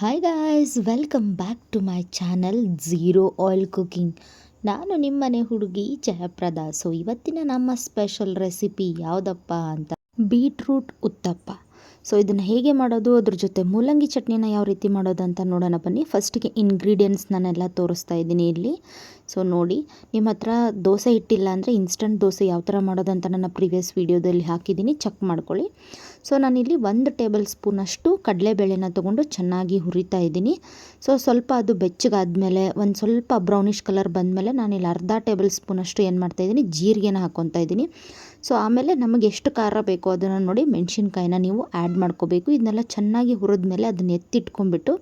Hi guys welcome back to my channel zero oil cooking ನಾನು ನಿಮ್ಮನೆ ಹುಡುಗಿ Jayaprada. So ಇವತ್ತಿನ ನಮ್ಮ ಸ್ಪೆಷಲ್ ರೆಸಿಪಿ ಯಾವುದಪ್ಪ ಅಂತ ಬೀಟ್ರೂಟ್ ಉತ್ತಪ್ಪ. ಸೊ ಇದನ್ನು ಹೇಗೆ ಮಾಡೋದು? ಅದ್ರ ಜೊತೆ ಮೂಲಂಗಿ ಚಟ್ನಿನ ಯಾವ ರೀತಿ ಮಾಡೋದು ಅಂತ ನೋಡೋಣ ಬನ್ನಿ. ಫಸ್ಟಿಗೆ ಇಂಗ್ರೀಡಿಯೆಂಟ್ಸ್ ನಾನೆಲ್ಲ ತೋರಿಸ್ತಾ ಇದ್ದೀನಿ ಇಲ್ಲಿ. ಸೊ ನೋಡಿ, ನಿಮ್ಮ ಹತ್ರ ದೋಸೆ ಹಿಟ್ಟಿಲ್ಲ ಅಂದರೆ ಇನ್ಸ್ಟಂಟ್ ದೋಸೆ ಯಾವ ಥರ ಮಾಡೋದು ಅಂತ ನನ್ನ ಪ್ರೀವಿಯಸ್ ವೀಡಿಯೋದಲ್ಲಿ ಹಾಕಿದ್ದೀನಿ. ಚೆಕ್ ಮಾಡ್ಕೊಳ್ಳಿ. ಸೊ ನಾನಿಲ್ಲಿ ಒಂದು ಟೇಬಲ್ ಸ್ಪೂನಷ್ಟು ಕಡಲೆಬೇಳೆನ ತೊಗೊಂಡು ಚೆನ್ನಾಗಿ ಹುರಿತಾ ಇದ್ದೀನಿ. ಸೊ ಸ್ವಲ್ಪ ಅದು ಬೆಚ್ಚಗಾದ್ಮೇಲೆ, ಒಂದು ಸ್ವಲ್ಪ ಬ್ರೌನಿಷ್ ಕಲರ್ ಬಂದಮೇಲೆ ನಾನಿಲ್ಲಿ ಅರ್ಧ ಟೇಬಲ್ ಸ್ಪೂನಷ್ಟು ಏನು ಮಾಡ್ತಾಯಿದ್ದೀನಿ ಜೀರಿಗೆನ ಹಾಕ್ಕೊತಾ ಇದ್ದೀನಿ. ಸೊ ಆಮೇಲೆ ನಮಗೆ ಎಷ್ಟು ಖಾರ ಬೇಕೋ ಅದನ್ನು ನೋಡಿ ಮೆಣಸಿನ್ಕಾಯಿನ ನೀವು ಆ್ಯಡ್ ಮಾಡ್ಕೋಬೇಕು. ಇದನ್ನೆಲ್ಲ ಚೆನ್ನಾಗಿ ಹುರಿದ ಮೇಲೆ ಅದನ್ನ ಎತ್ತಿಟ್ಕೊಂಡ್ಬಿಟ್ಟು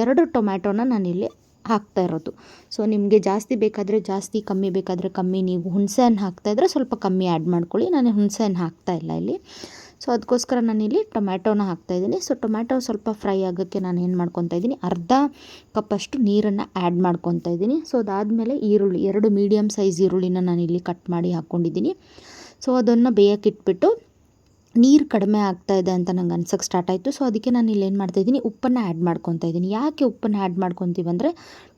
ಎರಡು ಟೊಮ್ಯಾಟೋನ ನಾನಿಲ್ಲಿ ಹಾಕ್ತಾ ಇರೋದು. ಸೊ ನಿಮಗೆ ಜಾಸ್ತಿ ಬೇಕಾದರೆ ಜಾಸ್ತಿ, ಕಮ್ಮಿ ಬೇಕಾದರೆ ಕಮ್ಮಿ, ನೀವು ಹುಣಸೆ ಹಣ್ಣು ಹಾಕ್ತಾಯಿದ್ರೆ ಸ್ವಲ್ಪ ಕಮ್ಮಿ ಆ್ಯಡ್ ಮಾಡ್ಕೊಳ್ಳಿ. ನಾನು ಹುಣಸೆ ಹಣ್ಣು ಹಾಕ್ತಾ ಇಲ್ಲ ಇಲ್ಲಿ. ಸೊ ಅದಕ್ಕೋಸ್ಕರ ನಾನಿಲ್ಲಿ ಟೊಮ್ಯಾಟೋನ ಹಾಕ್ತಾಯಿದ್ದೀನಿ ಸೊ ಟೊಮ್ಯಾಟೊ ಸ್ವಲ್ಪ ಫ್ರೈ ಆಗೋಕ್ಕೆ ನಾನು ಏನು ಮಾಡ್ಕೊತಾ ಇದ್ದೀನಿ, ಅರ್ಧ ಕಪ್ಪಷ್ಟು ನೀರನ್ನು ಆ್ಯಡ್ ಮಾಡ್ಕೊತಾ ಇದ್ದೀನಿ. ಸೊ ಅದಾದಮೇಲೆ ಈರುಳ್ಳಿ, ಎರಡು ಮೀಡಿಯಮ್ ಸೈಜ್ ಈರುಳ್ಳಿನ ನಾನಿಲ್ಲಿ ಕಟ್ ಮಾಡಿ ಹಾಕ್ಕೊಂಡಿದ್ದೀನಿ ಸೊ ಅದನ್ನು ಬೇಯಕ್ಕಿಟ್ಬಿಟ್ಟು ನೀರು ಕಡಿಮೆ ಆಗ್ತಾ ಇದೆ ಅಂತ ನಂಗೆ ಅನ್ಸೋಕ್ಕೆ ಸ್ಟಾರ್ಟ್ ಆಯಿತು. ಸೊ ಅದಕ್ಕೆ ನಾನು ಇಲ್ಲಿ ಏನು ಮಾಡ್ತಾಯಿದ್ದೀನಿ ಉಪ್ಪನ್ನು ಆ್ಯಡ್ ಮಾಡ್ಕೊತಾ ಇದ್ದೀನಿ. ಯಾಕೆ ಉಪ್ಪನ್ನು ಆ್ಯಡ್ ಮಾಡ್ಕೊತೀವಿ ಅಂದರೆ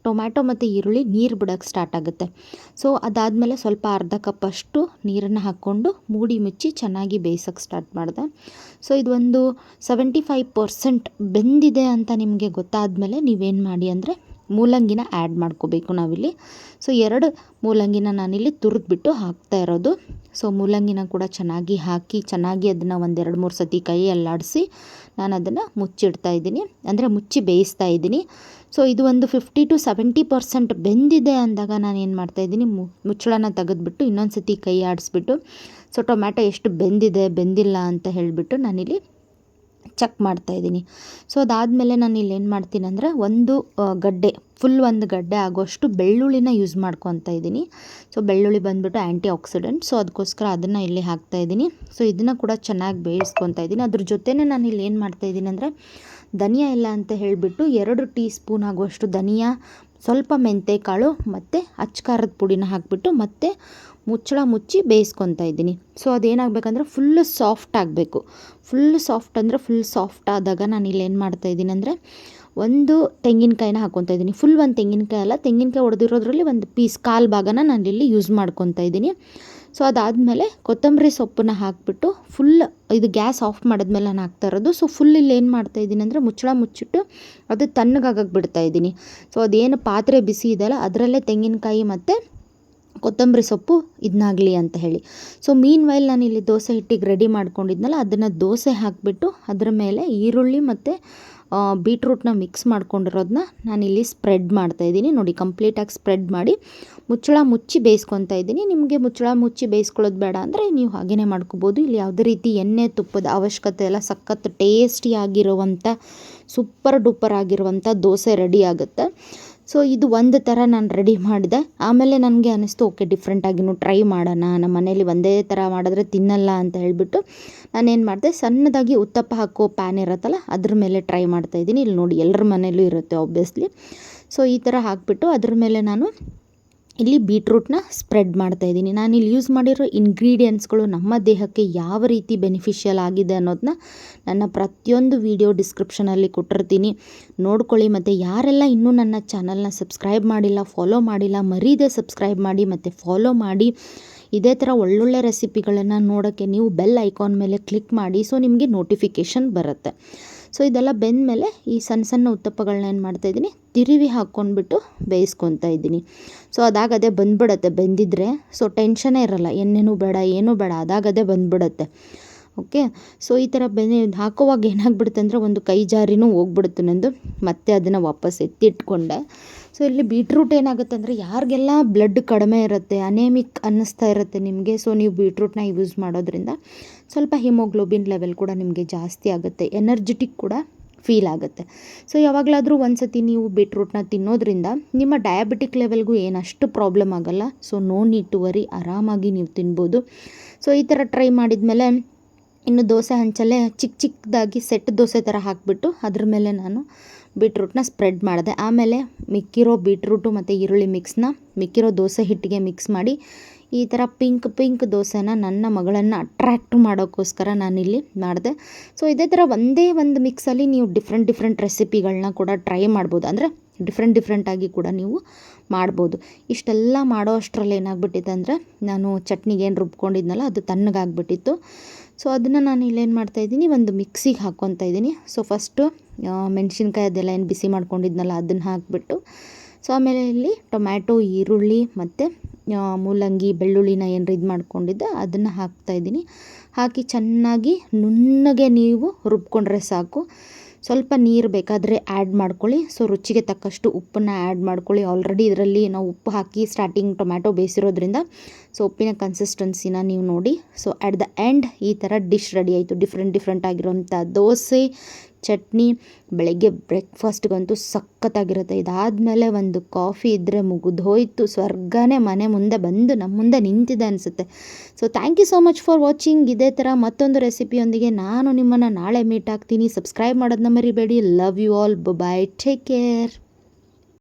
ಟೊಮ್ಯಾಟೊ ಮತ್ತು ಈರುಳ್ಳಿ ನೀರು ಬಿಡೋಕ್ಕೆ ಸ್ಟಾರ್ಟ್ ಆಗುತ್ತೆ. ಸೊ ಅದಾದಮೇಲೆ ಸ್ವಲ್ಪ ಅರ್ಧ ಕಪ್ಪಷ್ಟು ನೀರನ್ನು ಹಾಕ್ಕೊಂಡು ಮೂಡಿ ಮುಚ್ಚಿ ಚೆನ್ನಾಗಿ ಬೇಯಿಸೋಕ್ಕೆ ಸ್ಟಾರ್ಟ್ ಮಾಡಿದೆ. ಸೊ ಇದು ಒಂದು ಸೆವೆಂಟಿ ಫೈವ್ ಪರ್ಸೆಂಟ್ ಬೆಂದಿದೆ ಅಂತ ನಿಮಗೆ ಗೊತ್ತಾದಮೇಲೆ ನೀವೇನು ಮಾಡಿ ಅಂದರೆ ಮೂಲಂಗಿನ ಆ್ಯಡ್ ಮಾಡ್ಕೋಬೇಕು ನಾವಿಲ್ಲಿ. ಸೊ ಎರಡು ಮೂಲಂಗಿನ ನಾನಿಲ್ಲಿ ತುರಿದ್ಬಿಟ್ಟು ಹಾಕ್ತಾ ಇರೋದು. ಸೊ ಮೂಲಂಗಿನ ಕೂಡ ಚೆನ್ನಾಗಿ ಹಾಕಿ, ಚೆನ್ನಾಗಿ ಅದನ್ನು ಒಂದೆರಡು ಮೂರು ಸತಿ ಕೈ ಅಲ್ಲಾಡಿಸಿ ನಾನು ಅದನ್ನು ಮುಚ್ಚಿಡ್ತಾ ಇದ್ದೀನಿ. ಅಂದರೆ ಮುಚ್ಚಿ ಬೇಯಿಸ್ತಾ ಇದ್ದೀನಿ. ಸೊ ಇದು ಒಂದು ಫಿಫ್ಟಿ ಟು ಸೆವೆಂಟಿ ಪರ್ಸೆಂಟ್ ಬೆಂದಿದೆ ಅಂದಾಗ ನಾನು ಏನು ಮಾಡ್ತಾಯಿದ್ದೀನಿ ಮುಚ್ಚಳನ ತೆಗೆದ್ಬಿಟ್ಟು ಇನ್ನೊಂದು ಸತಿ ಕೈ ಆಡಿಸ್ಬಿಟ್ಟು ಸೊ ಟೊಮ್ಯಾಟೊ ಎಷ್ಟು ಬೆಂದಿದೆ, ಬೆಂದಿಲ್ಲ ಅಂತ ಹೇಳಿಬಿಟ್ಟು ನಾನಿಲ್ಲಿ ಚೆಕ್ ಮಾಡ್ತಾ ಇದ್ದೀನಿ. ಸೊ ಅದಾದಮೇಲೆ ನಾನು ಇಲ್ಲಿ ಏನು ಮಾಡ್ತೀನಿ ಅಂದರೆ ಒಂದು ಗಡ್ಡೆ ಫುಲ್ ಒಂದು ಗಡ್ಡೆ ಆಗೋಷ್ಟು ಬೆಳ್ಳುಳ್ಳಿನ ಯೂಸ್ ಮಾಡ್ಕೊತಾ ಇದ್ದೀನಿ. ಸೊ ಬೆಳ್ಳುಳ್ಳಿ ಬಂದುಬಿಟ್ಟು ಆ್ಯಂಟಿ ಆಕ್ಸಿಡೆಂಟ್ ಸೊ ಅದಕ್ಕೋಸ್ಕರ ಅದನ್ನು ಇಲ್ಲಿ ಹಾಕ್ತಾ ಇದ್ದೀನಿ. ಸೊ ಇದನ್ನು ಕೂಡ ಚೆನ್ನಾಗಿ ಬೇಯಿಸ್ಕೊತಾ ಇದ್ದೀನಿ. ಅದ್ರ ಜೊತೆನೇ ನಾನು ಇಲ್ಲಿ ಏನು ಮಾಡ್ತಾಯಿದ್ದೀನಿ ಅಂದರೆ ಧನಿಯಾ ಇಲ್ಲ ಅಂತ ಹೇಳಿಬಿಟ್ಟು ಎರಡು ಟೀ ಸ್ಪೂನ್ ಆಗುವಷ್ಟು ಧನಿಯಾ, ಸ್ವಲ್ಪ ಮೆಂತೆಕಾಳು ಮತ್ತು ಅಚ್ಕಾರದ ಪುಡಿನ ಹಾಕಿಬಿಟ್ಟು ಮತ್ತು ಮುಚ್ಚಳ ಮುಚ್ಚಿ ಬೇಯಿಸ್ಕೊತಾ ಇದ್ದೀನಿ. ಸೊ ಅದೇನಾಗಬೇಕಂದ್ರೆ ಫುಲ್ಲು ಸಾಫ್ಟ್ ಆಗಬೇಕು. ಫುಲ್ ಸಾಫ್ಟ್ ಅಂದರೆ ಫುಲ್ ಸಾಫ್ಟ್ ಆದಾಗ ನಾನು ಇಲ್ಲಿ ಏನು ಮಾಡ್ತಾ ಇದ್ದೀನಿ ಅಂದರೆ ಒಂದು ತೆಂಗಿನಕಾಯಿನ ಹಾಕ್ಕೊತಾ ಇದ್ದೀನಿ. ಫುಲ್ ಒಂದು ತೆಂಗಿನಕಾಯಿ ಅಲ್ಲ, ತೆಂಗಿನಕಾಯಿ ಹೊಡೆದಿರೋದ್ರಲ್ಲಿ ಒಂದು ಪೀಸ್ ಕಾಲು ಭಾಗನ ನಾನು ಇಲ್ಲಿ ಯೂಸ್ ಮಾಡ್ಕೊತಾ ಇದ್ದೀನಿ. ಸೊ ಅದಾದಮೇಲೆ ಕೊತ್ತಂಬರಿ ಸೊಪ್ಪನ್ನ ಹಾಕಿಬಿಟ್ಟು ಫುಲ್ ಇದು ಗ್ಯಾಸ್ ಆಫ್ ಮಾಡಿದ್ಮೇಲೆ ನಾನು ಹಾಕ್ತಾ ಇರೋದು. ಸೊ ಫುಲ್ ಇಲ್ಲಿ ಏನು ಮಾಡ್ತಾಯಿದ್ದೀನಿ ಅಂದರೆ ಮುಚ್ಚಳ ಮುಚ್ಚಿಟ್ಟು ಅದು ತಣ್ಣಗಾಗಕ್ಕೆ ಬಿಡ್ತಾಯಿದ್ದೀನಿ ಸೊ ಅದೇನು ಪಾತ್ರೆ ಬಿಸಿ ಇದೆಯಲ್ಲ, ಅದರಲ್ಲೇ ತೆಂಗಿನಕಾಯಿ ಮತ್ತು ಕೊತ್ತಂಬರಿ ಸೊಪ್ಪು ಇದನ್ನಾಗಲಿ ಅಂತ ಹೇಳಿ. ಸೊ ಮೀನ್ ವೈಲ್ ನಾನು ಇಲ್ಲಿ ದೋಸೆ ಹಿಟ್ಟಿಗೆ ರೆಡಿ ಮಾಡ್ಕೊಂಡಿದ್ನಲ್ಲ, ಅದನ್ನು ದೋಸೆ ಹಾಕಿಬಿಟ್ಟು ಅದರ ಮೇಲೆ ಈರುಳ್ಳಿ ಮತ್ತು ಬೀಟ್ರೂಟ್ನ ಮಿಕ್ಸ್ ಮಾಡ್ಕೊಂಡಿರೋದನ್ನ ನಾನಿಲ್ಲಿ ಸ್ಪ್ರೆಡ್ ಮಾಡ್ತಾ ಇದ್ದೀನಿ. ನೋಡಿ ಕಂಪ್ಲೀಟಾಗಿ ಸ್ಪ್ರೆಡ್ ಮಾಡಿ ಮುಚ್ಚಳ ಮುಚ್ಚಿ ಬೇಯಿಸ್ಕೊತಾ ಇದ್ದೀನಿ. ನಿಮಗೆ ಮುಚ್ಚಳ ಮುಚ್ಚಿ ಬೇಯಿಸ್ಕೊಳ್ಳೋದು ಬೇಡ ಅಂದರೆ ನೀವು ಹಾಗೇ ಮಾಡ್ಕೋಬೋದು. ಇಲ್ಲಿ ಯಾವುದೇ ರೀತಿ ಎಣ್ಣೆ ತುಪ್ಪದ ಅವಶ್ಯಕತೆ ಎಲ್ಲ ಸಖತ್ ಟೇಸ್ಟಿಯಾಗಿರುವಂಥ ಸೂಪರ್ ಡೂಪರ್ ಆಗಿರುವಂಥ ದೋಸೆ ರೆಡಿ ಆಗುತ್ತೆ. ಸೊ ಇದು ಒಂದು ಥರ ನಾನು ರೆಡಿ ಮಾಡಿದೆ. ಆಮೇಲೆ ನನಗೆ ಅನ್ನಿಸ್ತು ಓಕೆ ಡಿಫ್ರೆಂಟಾಗಿನೂ ಟ್ರೈ ಮಾಡೋಣ. ನಮ್ಮ ಮನೇಲಿ ಒಂದೇ ಥರ ಮಾಡಿದ್ರೆ ತಿನ್ನಲ್ಲ ಅಂತ ಹೇಳಿಬಿಟ್ಟು ನಾನೇನು ಮಾಡಿದೆ, ಸಣ್ಣದಾಗಿ ಉತ್ತಪ್ಪ ಹಾಕೋ ಪ್ಯಾನ್ ಇರುತ್ತಲ್ಲ, ಅದ್ರ ಮೇಲೆ ಟ್ರೈ ಮಾಡ್ತಾಯಿದ್ದೀನಿ ಇಲ್ಲಿ ನೋಡಿ ಎಲ್ಲರ ಮನೇಲೂ ಇರುತ್ತೆ ಆಬ್ವಿಯಸ್ಲಿ ಸೊ ಈ ಥರ ಹಾಕಿಬಿಟ್ಟು ಅದ್ರ ಮೇಲೆ ನಾನು ಇಲ್ಲಿ ಬೀಟ್ರೂಟ್ನ ಸ್ಪ್ರೆಡ್ ಮಾಡ್ತಾ ಇದ್ದೀನಿ. ನಾನು ಇಲ್ಲಿ ಯೂಸ್ ಮಾಡಿರೋ ಇಂಗ್ರೀಡಿಯೆಂಟ್ಸ್ಗಳು ನಮ್ಮ ದೇಹಕ್ಕೆ ಯಾವ ರೀತಿ ಬೆನಿಫಿಷಿಯಲ್ ಆಗಿದೆ ಅನ್ನೋದನ್ನ ನನ್ನ ಪ್ರತಿಯೊಂದು ವಿಡಿಯೋ ಡಿಸ್ಕ್ರಿಪ್ಷನಲ್ಲಿ ಕೊಟ್ಟಿರ್ತೀನಿ. ನೋಡ್ಕೊಳ್ಳಿ, ಮತ್ತು ಯಾರೆಲ್ಲ ಇನ್ನೂ ನನ್ನ ಚಾನಲ್ನ ಸಬ್ಸ್ಕ್ರೈಬ್ ಮಾಡಿಲ್ಲ, ಫಾಲೋ ಮಾಡಿಲ್ಲ, ಮರೀದೆ ಸಬ್ಸ್ಕ್ರೈಬ್ ಮಾಡಿ, ಮತ್ತು ಫಾಲೋ ಮಾಡಿ. ಇದೇ ಥರ ಒಳ್ಳೊಳ್ಳೆ ರೆಸಿಪಿಗಳನ್ನು ನೋಡೋಕ್ಕೆ ನೀವು ಬೆಲ್ ಐಕಾನ್ ಮೇಲೆ ಕ್ಲಿಕ್ ಮಾಡಿ, ಸೊ ನಿಮಗೆ ನೋಟಿಫಿಕೇಷನ್ ಬರುತ್ತೆ. ಸೊ ಇದೆಲ್ಲ ಬೆಂದಮೇಲೆ ಈ ಸಣ್ಣ ಸಣ್ಣ ಉತ್ತಪ್ಪಗಳನ್ನ ಏನು ಮಾಡ್ತಾಯಿದ್ದೀನಿ ತಿರುವಿ ಹಾಕ್ಕೊಂಡ್ಬಿಟ್ಟು ಬೇಯಿಸ್ಕೊತಾ ಇದ್ದೀನಿ. ಸೊ ಅದಾಗದೇ ಬಂದ್ಬಿಡತ್ತೆ, ಬೆಂದಿದ್ರೆ. ಸೊ ಟೆನ್ಷನೇ ಇರಲ್ಲ ಎಣ್ಣೆನೂ ಬೇಡ, ಏನೂ ಬೇಡ, ಅದಾಗದೇ ಬಂದ್ಬಿಡತ್ತೆ. ಓಕೆ? ಸೊ ಈ ಥರ ಬೆನೆ, ಹಾಕೋವಾಗ ಏನಾಗ್ಬಿಡುತ್ತೆ ಅಂದರೆ ಒಂದು ಕೈ ಜಾರಿನೂ ಹೋಗ್ಬಿಡುತ್ತೆ ನಂದು. ಮತ್ತೆ ಅದನ್ನು ವಾಪಸ್ ಎತ್ತಿಟ್ಕೊಂಡೆ. ಸೊ ಇಲ್ಲಿ ಬೀಟ್ರೂಟ್ ಏನಾಗುತ್ತೆ ಅಂದರೆ ಯಾರಿಗೆಲ್ಲ ಬ್ಲಡ್ ಕಡಿಮೆ ಇರುತ್ತೆ ಅನೇಮಿಕ್ ಅನ್ನಿಸ್ತಾ ಇರುತ್ತೆ ನಿಮಗೆ ಸೊ ನೀವು ಬೀಟ್ರೂಟ್ನ ಯೂಸ್ ಮಾಡೋದ್ರಿಂದ ಸ್ವಲ್ಪ ಹಿಮೋಗ್ಲೋಬಿನ್ ಲೆವೆಲ್ ಕೂಡ ನಿಮಗೆ ಜಾಸ್ತಿ ಆಗುತ್ತೆ ಎನರ್ಜೆಟಿಕ್ ಕೂಡ ಫೀಲ್ ಆಗುತ್ತೆ. ಸೊ ಯಾವಾಗಲಾದರೂ ಒಂದು ಸತಿ ನೀವು ಬೀಟ್ರೂಟ್ನ ತಿನ್ನೋದ್ರಿಂದ ನಿಮ್ಮ ಡಯಾಬಿಟಿಕ್ ಲೆವೆಲ್ಗೂ ಏನಷ್ಟು ಪ್ರಾಬ್ಲಮ್ ಆಗೋಲ್ಲ so no need to worry ಆರಾಮಾಗಿ ನೀವು ತಿನ್ಬೋದು. ಸೊ ಈ ಥರ ಟ್ರೈ ಮಾಡಿದ್ಮೇಲೆ ಇನ್ನು ದೋಸೆ ಹಂಚಲ್ಲೇ ಚಿಕ್ಕ ಚಿಕ್ಕದಾಗಿ ಸೆಟ್ ದೋಸೆ ಥರ ಹಾಕಿಬಿಟ್ಟು ಅದ್ರ ಮೇಲೆ ನಾನು ಬೀಟ್ರೂಟ್ನ ಸ್ಪ್ರೆಡ್ ಮಾಡಿದೆ. ಆಮೇಲೆ ಮಿಕ್ಕಿರೋ ಬೀಟ್ರೂಟು ಮತ್ತು ಈರುಳ್ಳಿ ಮಿಕ್ಸ್ನ ಮಿಕ್ಕಿರೋ ದೋಸೆ ಹಿಟ್ಟಿಗೆ ಮಿಕ್ಸ್ ಮಾಡಿ ಈ ಥರ ಪಿಂಕ್ ಪಿಂಕ್ ದೋಸೆನ ನನ್ನ ಮಗಳನ್ನು ಅಟ್ರ್ಯಾಕ್ಟ್ ಮಾಡೋಕ್ಕೋಸ್ಕರ ನಾನಿಲ್ಲಿ ಮಾಡಿದೆ. ಸೊ ಇದೇ ಥರ ಒಂದೇ ಒಂದು ಮಿಕ್ಸಲ್ಲಿ ನೀವು ಡಿಫ್ರೆಂಟ್ ಡಿಫ್ರೆಂಟ್ ರೆಸಿಪಿಗಳನ್ನ ಕೂಡ ಟ್ರೈ ಮಾಡ್ಬೋದು. ಅಂದರೆ ಡಿಫ್ರೆಂಟ್ ಡಿಫ್ರೆಂಟಾಗಿ ಕೂಡ ನೀವು ಮಾಡ್ಬೋದು. ಇಷ್ಟೆಲ್ಲ ಮಾಡೋ ಅಷ್ಟರಲ್ಲಿ ಏನಾಗ್ಬಿಟ್ಟಿತ್ತು ಅಂದರೆ ನಾನು ಚಟ್ನಿಗೆ ಏನು ರುಬ್ಕೊಂಡಿದ್ನಲ್ಲ ಅದು ತಣ್ಣಗಾಗ್ಬಿಟ್ಟಿತ್ತು. ಸೊ ಅದನ್ನು ನಾನು ಇಲ್ಲೇನು ಮಾಡ್ತಾಯಿದ್ದೀನಿ ಒಂದು ಮಿಕ್ಸಿಗೆ ಹಾಕ್ಕೊತಾ ಇದ್ದೀನಿ. ಸೊ ಫಸ್ಟು ಮೆಣಸಿನ್ಕಾಯಿ ಅದೆಲ್ಲ ಏನು ಬಿಸಿ ಮಾಡ್ಕೊಂಡಿದ್ನಲ್ಲ, ಅದನ್ನು ಹಾಕಿಬಿಟ್ಟು. ಸೊ ಆಮೇಲೆ ಇಲ್ಲಿ ಟೊಮ್ಯಾಟೊ, ಈರುಳ್ಳಿ ಮತ್ತು ಮೂಲಂಗಿ, ಬೆಳ್ಳುಳ್ಳಿನ ಏನು ಇದು ಮಾಡ್ಕೊಂಡಿದ್ದೆ, ಅದನ್ನು ಹಾಕ್ತಾಯಿದ್ದೀನಿ ಹಾಕಿ ಚೆನ್ನಾಗಿ ನುಣ್ಣಗೆ ನೀವು ರುಬ್ಕೊಂಡ್ರೆ ಸಾಕು. ಸ್ವಲ್ಪ ನೀರು ಬೇಕಾದರೆ ಆ್ಯಡ್ ಮಾಡ್ಕೊಳ್ಳಿ. ಸೊ ರುಚಿಗೆ ತಕ್ಕಷ್ಟು ಉಪ್ಪನ್ನು ಆ್ಯಡ್ ಮಾಡ್ಕೊಳ್ಳಿ. ಆಲ್ರೆಡಿ ಇದರಲ್ಲಿ ನಾವು ಉಪ್ಪು ಹಾಕಿ ಸ್ಟಾರ್ಟಿಂಗ್ ಟೊಮ್ಯಾಟೊ ಬೇಯಿಸಿರೋದ್ರಿಂದ ಸೊ ಉಪ್ಪಿನ ಕನ್ಸಿಸ್ಟೆನ್ಸಿನ ನೀವು ನೋಡಿ. ಸೊ ಅಟ್ ದ ಎಂಡ್ ಈ ಥರ ಡಿಶ್ ರೆಡಿ ಆಯಿತು. ಡಿಫ್ರೆಂಟ್ ಡಿಫ್ರೆಂಟ್ ಆಗಿರೋಂಥ ದೋಸೆ, ಚಟ್ನಿ, ಬೆಳಗ್ಗೆ ಬ್ರೇಕ್ಫಾಸ್ಟ್ಗಂತೂ ಸಖತ್ತಾಗಿರುತ್ತೆ. ಇದಾದಮೇಲೆ ಒಂದು ಕಾಫಿ ಇದ್ದರೆ ಮುಗಿದು ಹೋಯಿತು ಸ್ವರ್ಗನೇ ಮನೆ ಮುಂದೆ ಬಂದು ನಮ್ಮ ಮುಂದೆ ನಿಂತಿದೆ ಅನಿಸುತ್ತೆ. So thank you so much for watching ಇದೇ ಥರ ಮತ್ತೊಂದು ರೆಸಿಪಿಯೊಂದಿಗೆ ನಾನು ನಿಮ್ಮನ್ನು ನಾಳೆ ಮೀಟ್ ಆಗ್ತೀನಿ. ಸಬ್ಸ್ಕ್ರೈಬ್ ಮಾಡೋದನ್ನ ಮರಿಬೇಡಿ. Love you all bye take care